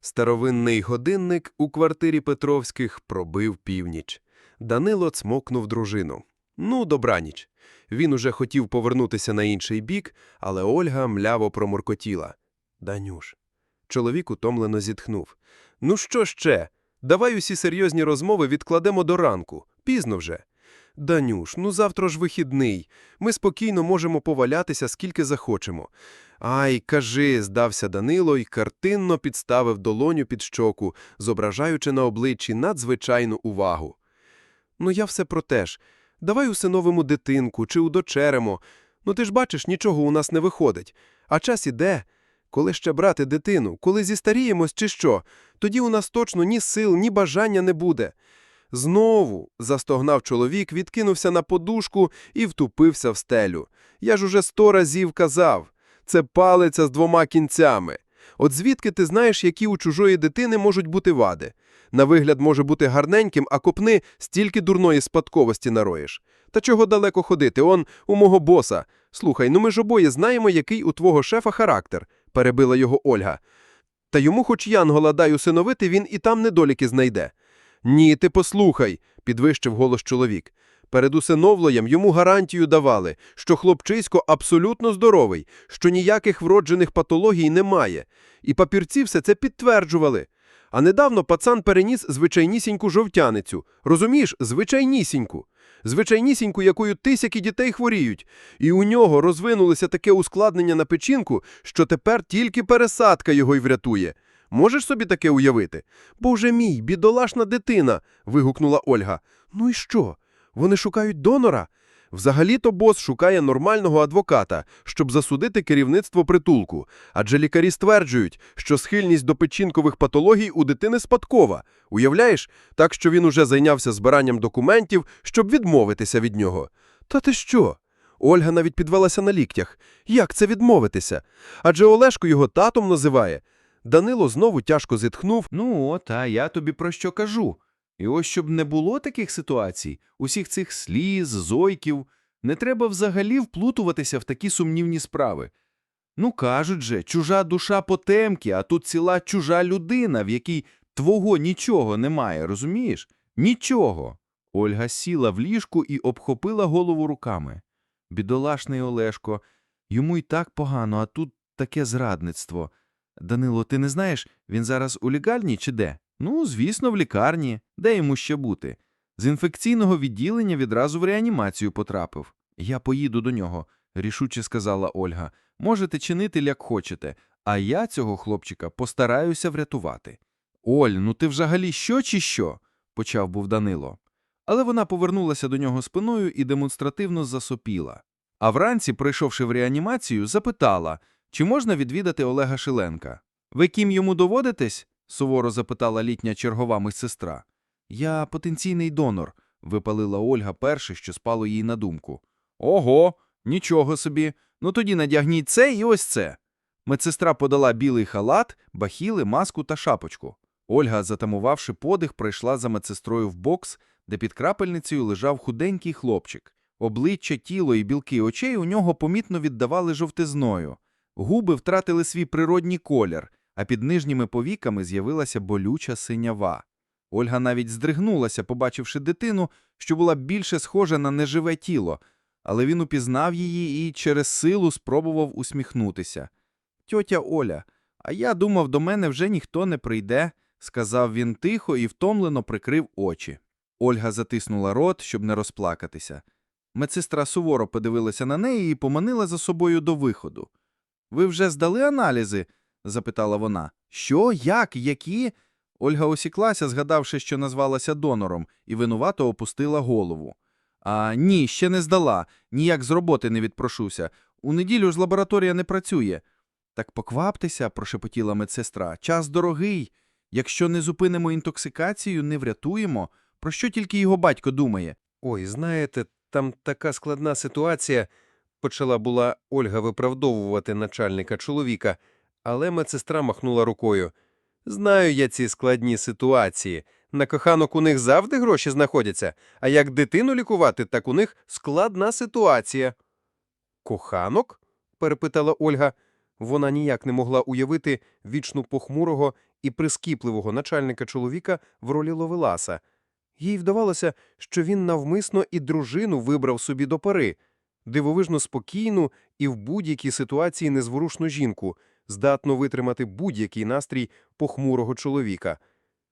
Старовинний годинник у квартирі Петровських пробив північ. Данило цмокнув дружину. Ну, добраніч. Він уже хотів повернутися на інший бік, але Ольга мляво промуркотіла. Данюш. Чоловік утомлено зітхнув. Ну що ще? Давай усі серйозні розмови відкладемо до ранку. Пізно вже. Данюш, ну завтра ж вихідний. Ми спокійно можемо повалятися, скільки захочемо. Ай, кажи, здався Данило і картинно підставив долоню під щоку, зображаючи на обличчі надзвичайну увагу. Ну, я все про те ж. Давай усиновимо дитинку чи удочеремо. Ну ти ж бачиш, нічого у нас не виходить. А час іде. Коли ще брати дитину, коли зістаріємось чи що, тоді у нас точно ні сил, ні бажання не буде. Знову, застогнав чоловік, відкинувся на подушку і втупився в стелю. Я ж уже сто разів казав. Це палиця з двома кінцями. От звідки ти знаєш, які у чужої дитини можуть бути вади? На вигляд може бути гарненьким, а копни стільки дурної спадковості нароєш. Та чого далеко ходити? Он у мого боса. Слухай, ну ми ж обоє знаємо, який у твого шефа характер, перебила його Ольга. Та йому хоч Янгола дай усиновити, він і там недоліки знайде. Ні, ти послухай, підвищив голос чоловік. Перед усиновленням йому гарантію давали, що хлопчисько абсолютно здоровий, що ніяких вроджених патологій немає. І папірці все це підтверджували. А недавно пацан переніс звичайнісіньку жовтяницю. Розумієш, звичайнісіньку. Звичайнісіньку, якою тисяки дітей хворіють. І у нього розвинулося таке ускладнення на печінку, що тепер тільки пересадка його й врятує. Можеш собі таке уявити? Боже мій, бідолашна дитина. вигукнула Ольга. Ну і що? Вони шукають донора? Взагалі-то бос шукає нормального адвоката, щоб засудити керівництво притулку, адже лікарі стверджують, що схильність до печінкових патологій у дитини спадкова. Уявляєш? Так що він уже зайнявся збиранням документів, щоб відмовитися від нього. Та ти що? Ольга навіть підвелася на ліктях. Як це відмовитися? Адже Олешко його татом називає. Данило знову тяжко зітхнув. Ну от, а я тобі про що кажу. І ось щоб не було таких ситуацій, усіх цих сліз, зойків, не треба взагалі вплутуватися в такі сумнівні справи. Ну, кажуть же, чужа душа потемки, а тут ціла чужа людина, в якій твого нічого немає, розумієш? Нічого. Ольга сіла в ліжку і обхопила голову руками. Бідолашний Олешко, йому й так погано, а тут таке зрадництво. Данило, ти не знаєш, він зараз у лікарні чи де? Ну, звісно, в лікарні. Де йому ще бути? З інфекційного відділення відразу в реанімацію потрапив. Я поїду до нього, рішуче сказала Ольга. Можете чинити, як хочете, а я цього хлопчика постараюся врятувати. Оль, ну ти взагалі що чи що? почав був Данило. Але вона повернулася до нього спиною і демонстративно засопіла. А вранці, прийшовши в реанімацію, запитала, чи можна відвідати Олега Шиленка. Ви ким йому доводитесь? суворо запитала літня чергова медсестра. Я потенційний донор, випалила Ольга перше, що спало їй на думку. Ого, нічого собі. Ну тоді надягніть це і ось це. Медсестра подала білий халат, бахіли, маску та шапочку. Ольга, затамувавши подих, прийшла за медсестрою в бокс, де під крапельницею лежав худенький хлопчик. Обличчя, тіло і білки очей у нього помітно віддавали жовтизною. Губи втратили свій природній колір, а під нижніми повіками з'явилася болюча синява. Ольга навіть здригнулася, побачивши дитину, що була більше схожа на неживе тіло, але він упізнав її і через силу спробував усміхнутися. Тьотя Оля, а я думав, до мене вже ніхто не прийде, сказав він тихо і втомлено прикрив очі. Ольга затиснула рот, щоб не розплакатися. Медсестра суворо подивилася на неї і поманила за собою до виходу. Ви вже здали аналізи? запитала вона. Що, як, які? Ольга осіклася, згадавши, що назвалася донором, і винувато опустила голову. А ні, ще не здала, ніяк з роботи не відпрошуся. У неділю ж лабораторія не працює. Так покваптеся, прошепотіла медсестра. Час дорогий. Якщо не зупинимо інтоксикацію, не врятуємо. Про що тільки його батько думає? Ой, знаєте, там така складна ситуація. Почала була Ольга виправдовувати начальника чоловіка, але медсестра махнула рукою. Знаю я ці складні ситуації. На коханок у них завжди гроші знаходяться, а як дитину лікувати, так у них складна ситуація. Коханок? перепитала Ольга. Вона ніяк не могла уявити вічно похмурого і прискіпливого начальника чоловіка в ролі Ловеласа. Їй вдавалося, що він навмисно і дружину вибрав собі до пари, дивовижно спокійну і в будь-якій ситуації незворушну жінку, здатну витримати будь-який настрій похмурого чоловіка.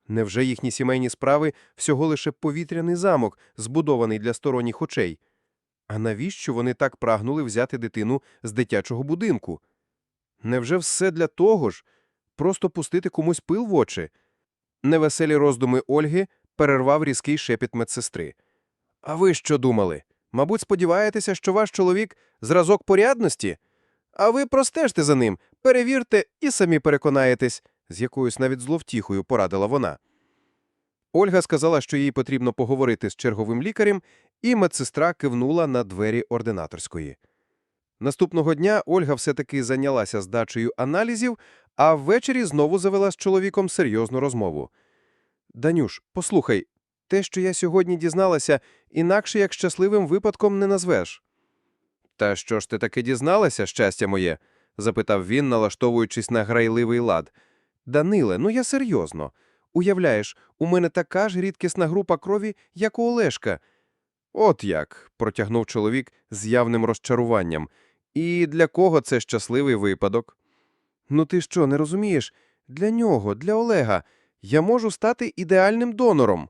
Невже їхні сімейні справи всього лише повітряний замок, збудований для сторонніх очей? А навіщо вони так прагнули взяти дитину з дитячого будинку? Невже все для того ж? Просто пустити комусь пил в очі? Невеселі роздуми Ольги перервав різкий шепіт медсестри. А ви що думали? Мабуть, сподіваєтеся, що ваш чоловік – зразок порядності? А ви простежте за ним, перевірте і самі переконаєтесь, з якоюсь навіть зловтіхою порадила вона. Ольга сказала, що їй потрібно поговорити з черговим лікарем, і медсестра кивнула на двері ординаторської. Наступного дня Ольга все-таки зайнялася здачею аналізів, а ввечері знову завела з чоловіком серйозну розмову. «Данюш, послухай, те, що я сьогодні дізналася, інакше як щасливим випадком не назвеш». «Та що ж ти таки дізналася, щастя моє?» – запитав він, налаштовуючись на грайливий лад. «Даниле, ну я серйозно. Уявляєш, у мене така ж рідкісна група крові, як у Олешка». «От як», – протягнув чоловік з явним розчаруванням. «І для кого це щасливий випадок?» «Ну ти що, не розумієш? Для нього, для Олега. Я можу стати ідеальним донором».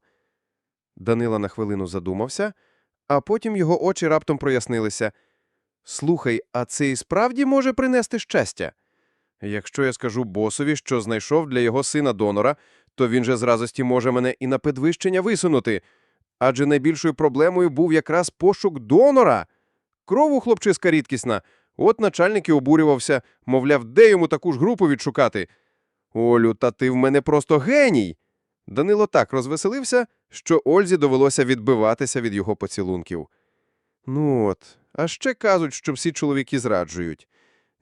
Данила на хвилину задумався, а потім його очі раптом прояснилися. «Слухай, а це і справді може принести щастя?» «Якщо я скажу босові, що знайшов для його сина донора, то він же з радості може мене і на підвищення висунути. Адже найбільшою проблемою був якраз пошук донора. Кров у хлопчиська рідкісна. От начальник і обурювався, мовляв, де йому таку ж групу відшукати. Олю, та ти в мене просто геній. Данило так розвеселився, що Ользі довелося відбиватися від його поцілунків. Ну от, а ще кажуть, що всі чоловіки зраджують.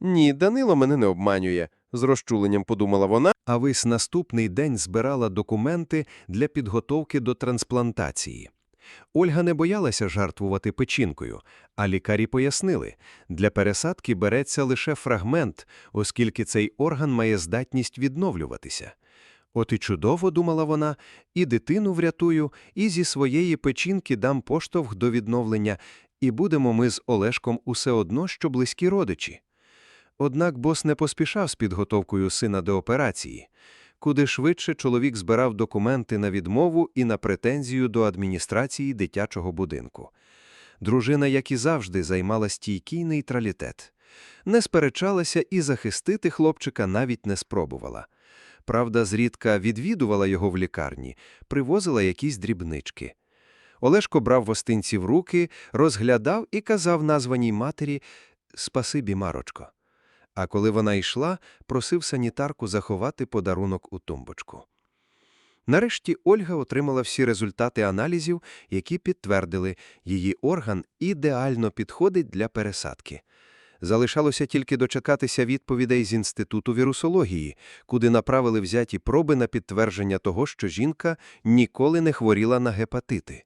Ні, Данило мене не обманює, з розчуленням подумала вона, а весь наступний день збирала документи для підготовки до трансплантації. Ольга не боялася жертвувати печінкою, а лікарі пояснили, для пересадки береться лише фрагмент, оскільки цей орган має здатність відновлюватися. От і чудово, думала вона, і дитину врятую, і зі своєї печінки дам поштовх до відновлення, і будемо ми з Олешком усе одно, що близькі родичі. Однак бос не поспішав з підготовкою сина до операції. Куди швидше чоловік збирав документи на відмову і на претензію до адміністрації дитячого будинку. Дружина, як і завжди, займала стійкий нейтралітет. Не сперечалася і захистити хлопчика навіть не спробувала. Правда, зрідка відвідувала його в лікарні, привозила якісь дрібнички. Олешко брав гостинці в руки, розглядав і казав названій матері «Спасибі, Марочко». А коли вона йшла, просив санітарку заховати подарунок у тумбочку. Нарешті Ольга отримала всі результати аналізів, які підтвердили, її орган ідеально підходить для пересадки. Залишалося тільки дочекатися відповідей з Інституту вірусології, куди направили взяті проби на підтвердження того, що жінка ніколи не хворіла на гепатити.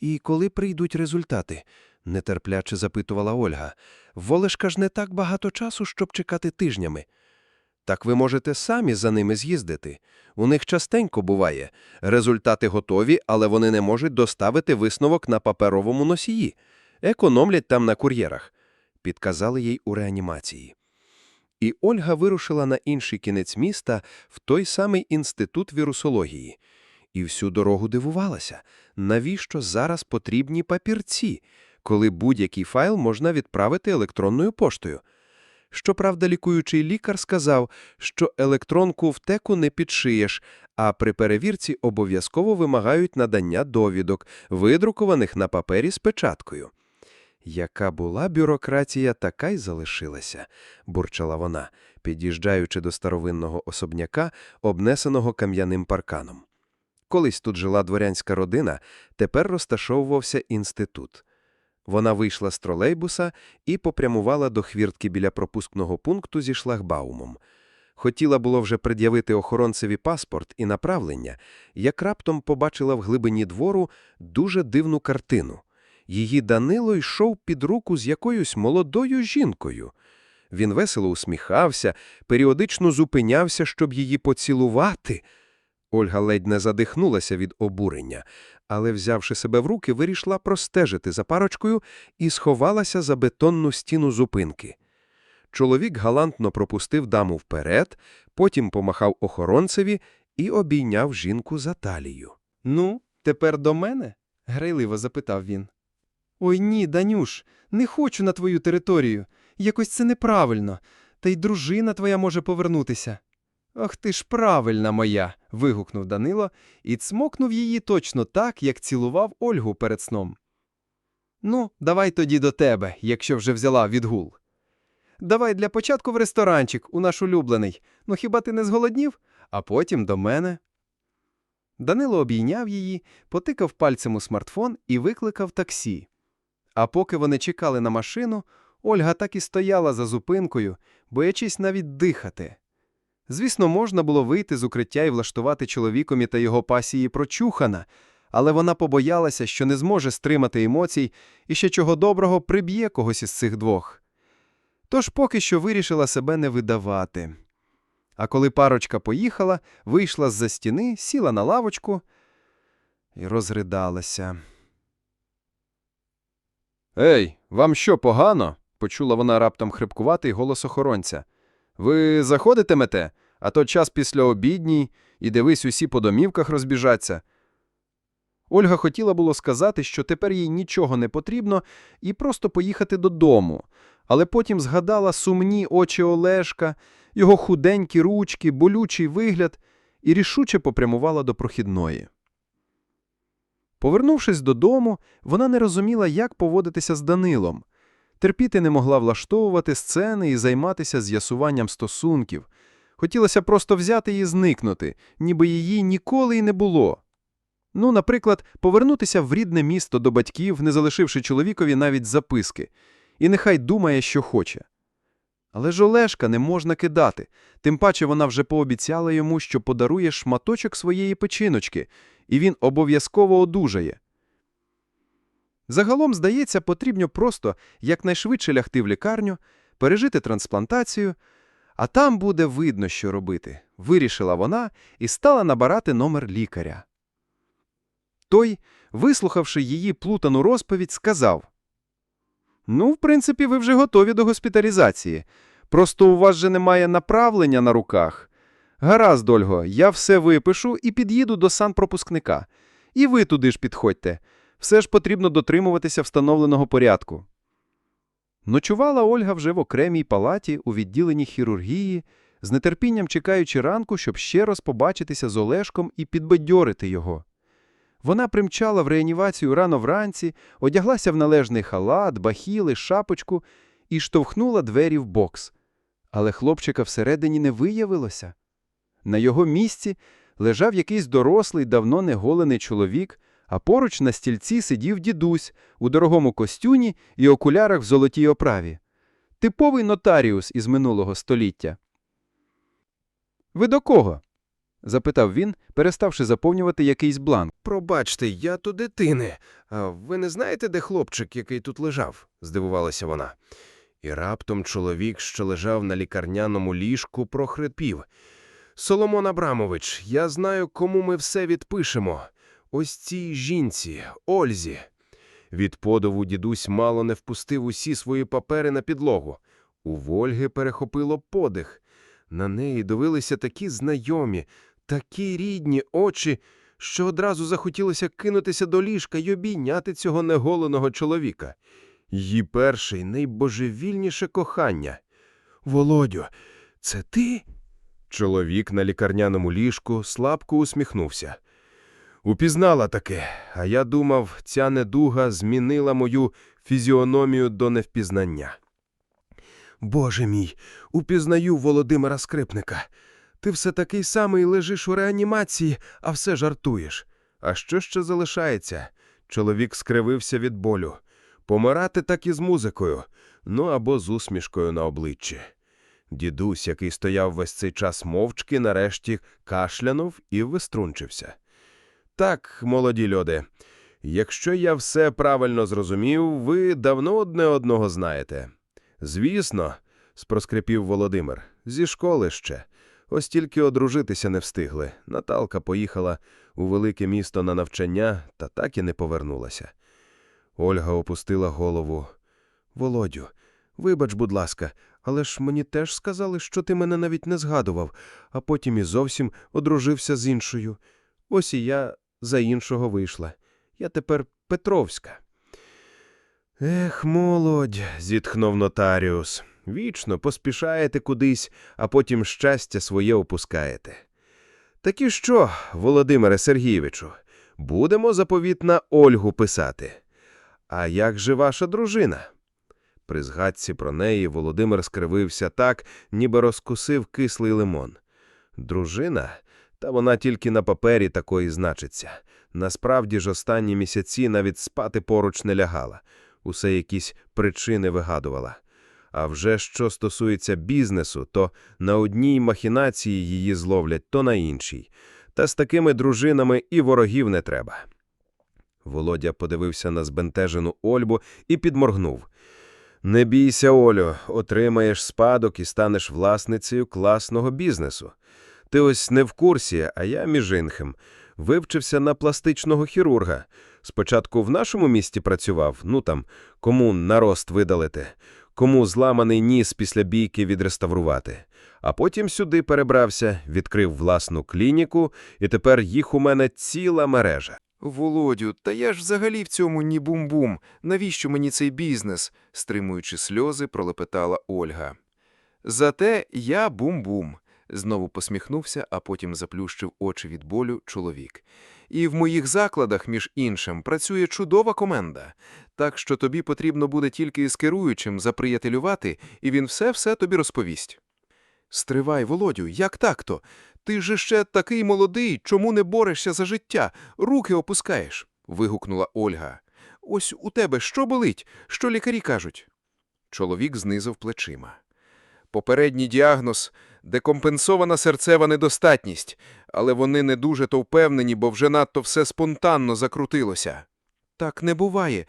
І коли прийдуть результати? нетерпляче запитувала Ольга. В Олешка ж не так багато часу, щоб чекати тижнями. Так ви можете самі за ними з'їздити. У них частенько буває. Результати готові, але вони не можуть доставити висновок на паперовому носії. Економлять там на кур'єрах, підказали їй у реанімації. І Ольга вирушила на інший кінець міста в той самий інститут вірусології. І всю дорогу дивувалася, навіщо зараз потрібні папірці, коли будь-який файл можна відправити електронною поштою. Щоправда, лікуючий лікар сказав, що електронку в теку не підшиєш, а при перевірці обов'язково вимагають надання довідок, видрукованих на папері з печаткою. Яка була бюрократія, така й залишилася, бурчала вона, під'їжджаючи до старовинного особняка, обнесеного кам'яним парканом. Колись тут жила дворянська родина, тепер розташовувався інститут. Вона вийшла з тролейбуса і попрямувала до хвіртки біля пропускного пункту зі шлагбаумом. Хотіла було вже пред'явити охоронцеві паспорт і направлення, як раптом побачила в глибині двору дуже дивну картину. Її Данило йшов під руку з якоюсь молодою жінкою. Він весело усміхався, періодично зупинявся, щоб її поцілувати. Ольга ледь не задихнулася від обурення, але, взявши себе в руки, вирішила простежити за парочкою і сховалася за бетонну стіну зупинки. Чоловік галантно пропустив даму вперед, потім помахав охоронцеві і обійняв жінку за талію. Ну, тепер до мене? грайливо запитав він. Ой ні, Данюш, не хочу на твою територію. Якось це неправильно. Та й дружина твоя може повернутися. Ах ти ж правильна моя. вигукнув Данило і цмокнув її точно так, як цілував Ольгу перед сном. Ну, давай тоді до тебе, якщо вже взяла відгул. Давай для початку в ресторанчик, у наш улюблений. Ну хіба ти не зголоднів? А потім до мене. Данило обійняв її, потикав пальцем у смартфон і викликав таксі. А поки вони чекали на машину, Ольга так і стояла за зупинкою, боячись навіть дихати. Звісно, можна було вийти з укриття і влаштувати чоловікові та його пасії прочухана, але вона побоялася, що не зможе стримати емоцій і ще чого доброго приб'є когось із цих двох. Тож поки що вирішила себе не видавати. А коли парочка поїхала, вийшла з-за стіни, сіла на лавочку і розридалася. Ей, вам що, погано? почула вона раптом хрипкуватий голос охоронця. Ви заходите мете, а то час після обідній, і дивись, усі по домівках розбіжаться. Ольга хотіла було сказати, що тепер їй нічого не потрібно, і просто поїхати додому, але потім згадала сумні очі Олешка, його худенькі ручки, болючий вигляд, і рішуче попрямувала до прохідної. Повернувшись додому, вона не розуміла, як поводитися з Данилом. Терпіти не могла влаштовувати сцени і займатися з'ясуванням стосунків. Хотілося просто взяти і зникнути, ніби її ніколи й не було. Ну, наприклад, повернутися в рідне місто до батьків, не залишивши чоловікові навіть записки, і нехай думає, що хоче. Але ж Олешка не можна кидати, тим паче вона вже пообіцяла йому, що подарує шматочок своєї печіночки, і він обов'язково одужає. Загалом, здається, потрібно просто якнайшвидше лягти в лікарню, пережити трансплантацію, а там буде видно, що робити, вирішила вона і стала набирати номер лікаря. Той, вислухавши її плутану розповідь, сказав: Ну, в принципі, ви вже готові до госпіталізації. Просто у вас же немає направлення на руках. Гаразд, Ольго, я все випишу і під'їду до санпропускника. І ви туди ж підходьте. Все ж потрібно дотримуватися встановленого порядку. Ночувала Ольга вже в окремій палаті у відділенні хірургії, з нетерпінням чекаючи ранку, щоб ще раз побачитися з Олешком і підбадьорити його. Вона примчала в реанімацію рано вранці, одяглася в належний халат, бахіли, шапочку і штовхнула двері в бокс. Але хлопчика всередині не виявилося. На його місці лежав якийсь дорослий, давно неголений чоловік, а поруч на стільці сидів дідусь у дорогому костюні і окулярах в золотій оправі. Типовий нотаріус із минулого століття. Ви до кого? Запитав він, переставши заповнювати якийсь бланк. Пробачте, я то дитини. А ви не знаєте, де хлопчик, який тут лежав? здивувалася вона. І раптом чоловік, що лежав на лікарняному ліжку, прохрипів. Соломон Абрамович, я знаю, кому ми все відпишемо. Ось цій жінці, Ользі. Від подову дідусь мало не впустив усі свої папери на підлогу. У Вольги перехопило подих. На неї дивилися такі знайомі, такі рідні очі, що одразу захотілося кинутися до ліжка й обійняти цього неголеного чоловіка. Її перше найбожевільніше кохання. Володю, це ти? Чоловік на лікарняному ліжку слабко усміхнувся. Упізнала таке, а я думав, ця недуга змінила мою фізіономію до невпізнання. Боже мій, упізнаю Володимира Скрипника. Ти все такий самий лежиш у реанімації, а все жартуєш. А що ще залишається? Чоловік скривився від болю. Помирати так і з музикою, ну або з усмішкою на обличчі. Дідусь, який стояв весь цей час мовчки, нарешті кашлянув і виструнчився. Так, молоді люди, якщо я все правильно зрозумів, ви давно одне одного знаєте. Звісно, — спроскрипів Володимир. Зі школи ще. Ось тільки одружитися не встигли. Наталка поїхала у велике місто на навчання та так і не повернулася. Ольга опустила голову. Володю, вибач, будь ласка, але ж мені теж сказали, що ти мене навіть не згадував, а потім і зовсім одружився з іншою. Ось і я за іншого вийшла. Я тепер Петровська. Ех, молодь, зітхнув нотаріус. Вічно поспішаєте кудись, а потім щастя своє опускаєте. Так і що, Володимире Сергійовичу, будемо заповіт на Ольгу писати. А як же ваша дружина? При згадці про неї Володимир скривився так, ніби розкусив кислий лимон. Дружина? Та вона тільки на папері такої значиться. Насправді ж останні місяці навіть спати поруч не лягала. Усе якісь причини вигадувала. А вже що стосується бізнесу, то на одній махінації її зловлять, то на іншій. Та з такими дружинами і ворогів не треба. Володя подивився на збентежену Ольбу і підморгнув. Не бійся, Олю, отримаєш спадок і станеш власницею класного бізнесу. Ти ось не в курсі, а я, між іншим, вивчився на пластичного хірурга. Спочатку в нашому місті працював, ну там, кому нарост видалити, кому зламаний ніс після бійки відреставрувати. А потім сюди перебрався, відкрив власну клініку, і тепер їх у мене ціла мережа. Володю, та я ж взагалі в цьому ні бум-бум. Навіщо мені цей бізнес? стримуючи сльози, пролепетала Ольга. Зате я бум-бум. Знову посміхнувся, а потім заплющив очі від болю чоловік. І в моїх закладах, між іншим, працює чудова команда. Так що тобі потрібно буде тільки з керуючим заприятелювати, і він все-все тобі розповість. Стривай, Володю, як так-то? Ти же ще такий молодий, чому не борешся за життя? Руки опускаєш. вигукнула Ольга. Ось у тебе що болить? Що лікарі кажуть? Чоловік знизав плечима. Попередній діагноз декомпенсована серцева недостатність, але вони не дуже то впевнені, бо вже надто все спонтанно закрутилося. Так не буває.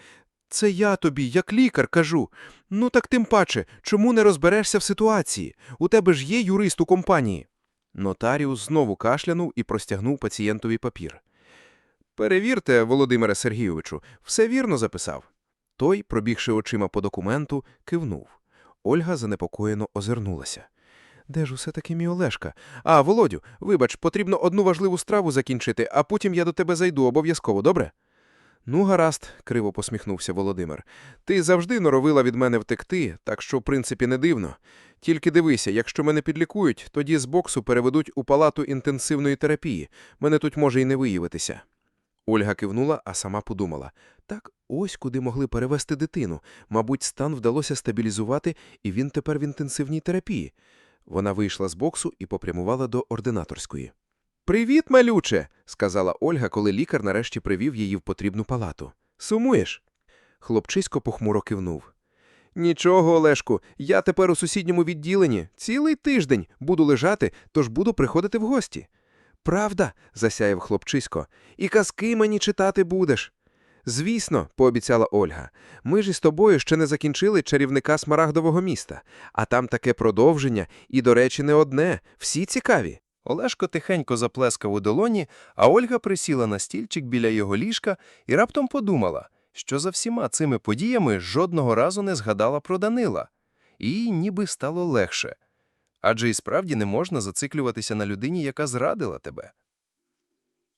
Це я тобі, як лікар, кажу. Ну так тим паче, чому не розберешся в ситуації? У тебе ж є юрист у компанії. Нотаріус знову кашлянув і простягнув пацієнтові папір. Перевірте, Володимире Сергійовичу, все вірно записав. Той, пробігши очима по документу, кивнув. Ольга занепокоєно озирнулася. Де ж усе таки мій Олешка? А, Володю, вибач, потрібно одну важливу страву закінчити, а потім я до тебе зайду обов'язково, добре? Ну, гаразд, криво посміхнувся Володимир. Ти завжди норовила від мене втекти, так що, в принципі, не дивно. Тільки дивися, якщо мене підлікують, тоді з боксу переведуть у палату інтенсивної терапії. Мене тут може і не виявитися. Ольга кивнула, а сама подумала. Так ось куди могли перевести дитину. Мабуть, стан вдалося стабілізувати, і він тепер в інтенсивній терапії. Вона вийшла з боксу і попрямувала до ординаторської. Привіт, малюче, сказала Ольга, коли лікар нарешті привів її в потрібну палату. Сумуєш? Хлопчисько похмуро кивнув. Нічого, Олешку, я тепер у сусідньому відділенні. Цілий тиждень буду лежати, тож буду приходити в гості. Правда, засяяв хлопчисько, і казки мені читати будеш. Звісно, пообіцяла Ольга, ми ж із тобою ще не закінчили чарівника Смарагдового міста, а там таке продовження, і, до речі, не одне, всі цікаві. Олешко тихенько заплескав у долоні, а Ольга присіла на стільчик біля його ліжка і раптом подумала, що за всіма цими подіями жодного разу не згадала про Данила. І ніби стало легше. Адже і справді не можна зациклюватися на людині, яка зрадила тебе.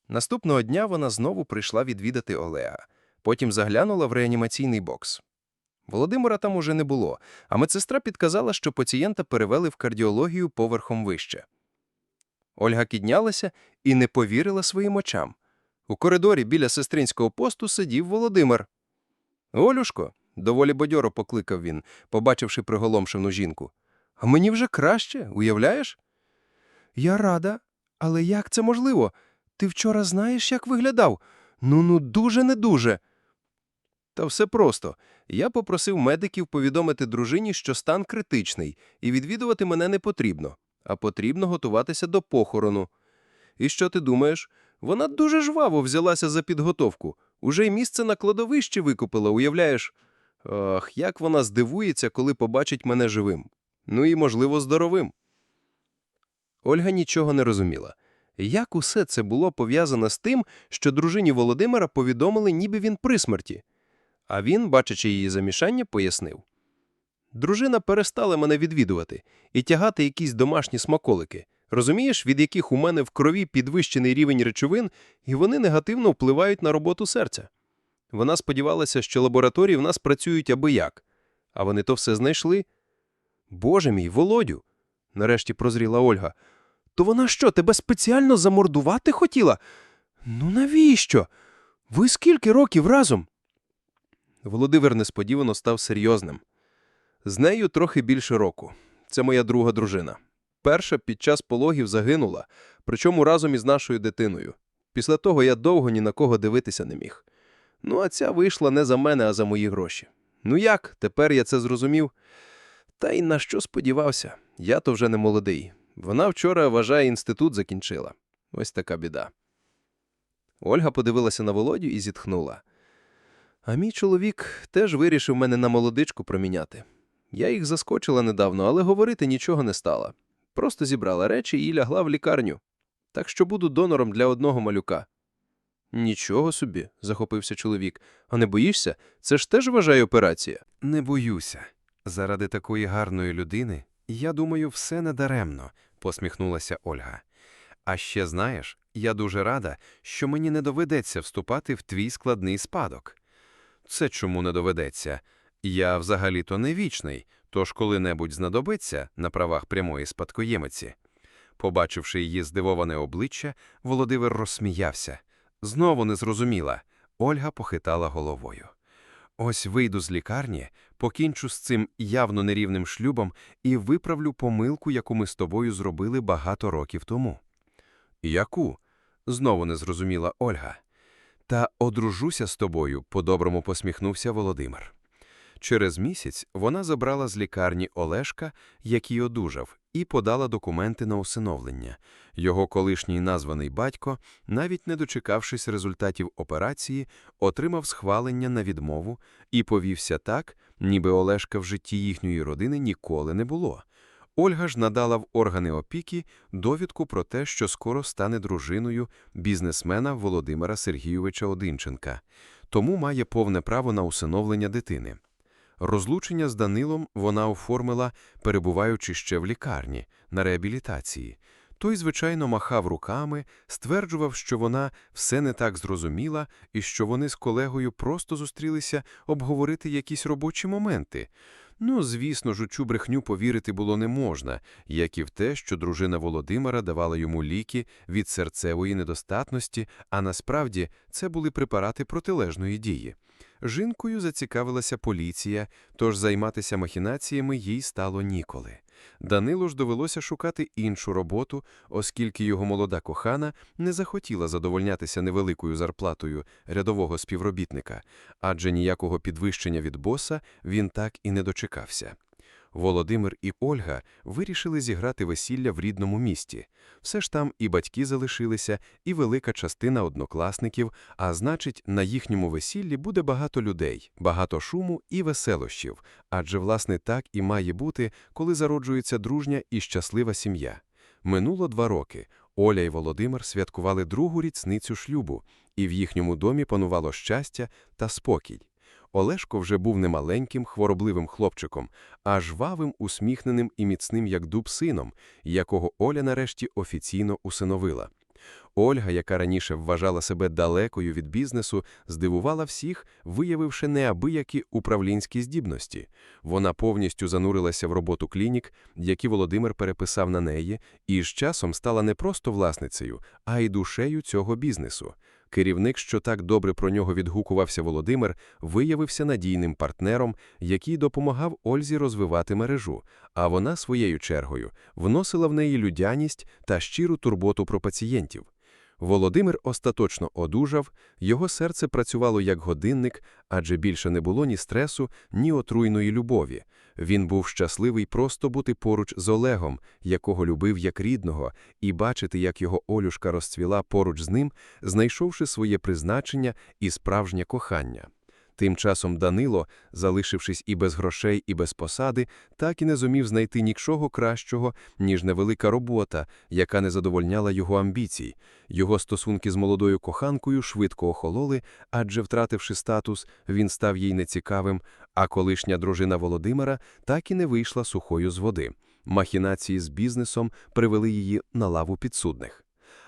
Наступного дня вона знову прийшла відвідати Олега, потім заглянула в реанімаційний бокс. Володимира там уже не було, а медсестра підказала, що пацієнта перевели в кардіологію поверхом вище. Ольга піднялася і не повірила своїм очам. У коридорі біля сестринського посту сидів Володимир. Олюшко, доволі бадьоро покликав він, побачивши приголомшену жінку. А мені вже краще, уявляєш? Я рада, але як це можливо? Ти вчора знаєш, як виглядав? Ну ну дуже не дуже. Та все просто. Я попросив медиків повідомити дружині, що стан критичний, і відвідувати мене не потрібно, а потрібно готуватися до похорону. І що ти думаєш? Вона дуже жваво взялася за підготовку. Уже й місце на кладовищі викупила, уявляєш? Ах, як вона здивується, коли побачить мене живим. Ну і, можливо, здоровим. Ольга нічого не розуміла. Як усе це було пов'язано з тим, що дружині Володимира повідомили, ніби він при смерті? А він, бачачи її замішання, пояснив. Дружина перестала мене відвідувати і тягати якісь домашні смаколики. Розумієш, від яких у мене в крові підвищений рівень речовин, і вони негативно впливають на роботу серця. Вона сподівалася, що лабораторії в нас працюють аби як. А вони то все знайшли. Боже мій, Володю, нарешті прозріла Ольга. То вона що, тебе спеціально замордувати хотіла? Ну навіщо? Ви скільки років разом? Володимир несподівано став серйозним. З нею трохи більше року. Це моя друга дружина. Перша під час пологів загинула, причому разом із нашою дитиною. Після того я довго ні на кого дивитися не міг. Ну, а ця вийшла не за мене, а за мої гроші. Ну як, тепер я це зрозумів. Та й на що сподівався? Я то вже не молодий. Вона вчора, вважає, інститут закінчила. Ось така біда. Ольга подивилася на Володю і зітхнула. А мій чоловік теж вирішив мене на молодичку проміняти. Я їх заскочила недавно, але говорити нічого не стала. Просто зібрала речі і лягла в лікарню. Так що буду донором для одного малюка. Нічого собі, захопився чоловік. А не боїшся? Це ж теж вважає операція. Не боюся. Заради такої гарної людини, я думаю, все недаремно, посміхнулася Ольга. А ще знаєш, я дуже рада, що мені не доведеться вступати в твій складний спадок. Це чому не доведеться? Я взагалі-то не вічний, тож коли-небудь знадобиться на правах прямої спадкоємиці. Побачивши її здивоване обличчя, Володимир розсміявся. Знову не зрозуміла. Ольга похитала головою. Ось вийду з лікарні, покінчу з цим явно нерівним шлюбом і виправлю помилку, яку ми з тобою зробили багато років тому. Яку? Знову не зрозуміла Ольга. Та одружуся з тобою, по-доброму посміхнувся Володимир. Через місяць вона забрала з лікарні Олешка, який одужав, і подала документи на усиновлення. Його колишній названий батько, навіть не дочекавшись результатів операції, отримав схвалення на відмову і повівся так, ніби Олешка в житті їхньої родини ніколи не було. Ольга ж надала в органи опіки довідку про те, що скоро стане дружиною бізнесмена Володимира Сергійовича Одинченка, тому має повне право на усиновлення дитини. Розлучення з Данилом вона оформила, перебуваючи ще в лікарні, на реабілітації. Той, звичайно, махав руками, стверджував, що вона все не так зрозуміла і що вони з колегою просто зустрілися обговорити якісь робочі моменти. Ну, звісно ж, у цю брехню повірити було не можна, як і в те, що дружина Володимира давала йому ліки від серцевої недостатності, а насправді це були препарати протилежної дії. Жінкою зацікавилася поліція, тож займатися махінаціями їй стало ніколи. Данилу ж довелося шукати іншу роботу, оскільки його молода кохана не захотіла задовольнятися невеликою зарплатою рядового співробітника, адже ніякого підвищення від боса він так і не дочекався. Володимир і Ольга вирішили зіграти весілля в рідному місті. Все ж там і батьки залишилися, і велика частина однокласників, а значить, на їхньому весіллі буде багато людей, багато шуму і веселощів, адже, власне, так і має бути, коли зароджується дружня і щаслива сім'я. Минуло два роки. Оля і Володимир святкували другу річницю шлюбу, і в їхньому домі панувало щастя та спокій. Олешко вже був не маленьким, хворобливим хлопчиком, а жвавим, усміхненим і міцним, як дуб сином, якого Оля нарешті офіційно усиновила. Ольга, яка раніше вважала себе далекою від бізнесу, здивувала всіх, виявивши неабиякі управлінські здібності. Вона повністю занурилася в роботу клінік, які Володимир переписав на неї, і з часом стала не просто власницею, а й душею цього бізнесу. Керівник, що так добре про нього відгукувався Володимир, виявився надійним партнером, який допомагав Ользі розвивати мережу, а вона своєю чергою вносила в неї людяність та щиру турботу про пацієнтів. Володимир остаточно одужав, його серце працювало як годинник, адже більше не було ні стресу, ні отруйної любові. Він був щасливий просто бути поруч з Олегом, якого любив як рідного, і бачити, як його Олюшка розцвіла поруч з ним, знайшовши своє призначення і справжнє кохання. Тим часом Данило, залишившись і без грошей, і без посади, так і не зумів знайти нічого кращого, ніж невелика робота, яка не задовольняла його амбіцій. Його стосунки з молодою коханкою швидко охололи, адже, втративши статус, він став їй нецікавим, а колишня дружина Володимира так і не вийшла сухою з води. Махінації з бізнесом привели її на лаву підсудних.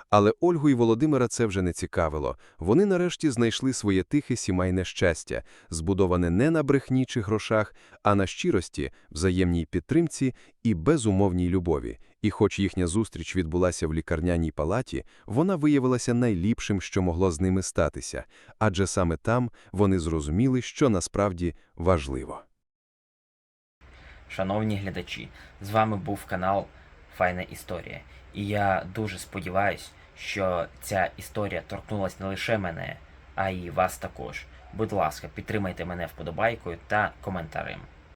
Але Ольгу і Володимира це вже не цікавило. Вони нарешті знайшли своє тихе сімейне щастя, збудоване не на брехні чи грошах, а на щирості, взаємній підтримці і безумовній любові. І хоч їхня зустріч відбулася в лікарняній палаті, вона виявилася найліпшим, що могло з ними статися, адже саме там вони зрозуміли, що насправді важливо. Шановні глядачі, з вами був канал Файна Історія. І я дуже сподіваюсь, що ця історія торкнулася не лише мене, а й вас також. Будь ласка, підтримайте мене вподобайкою та коментарем.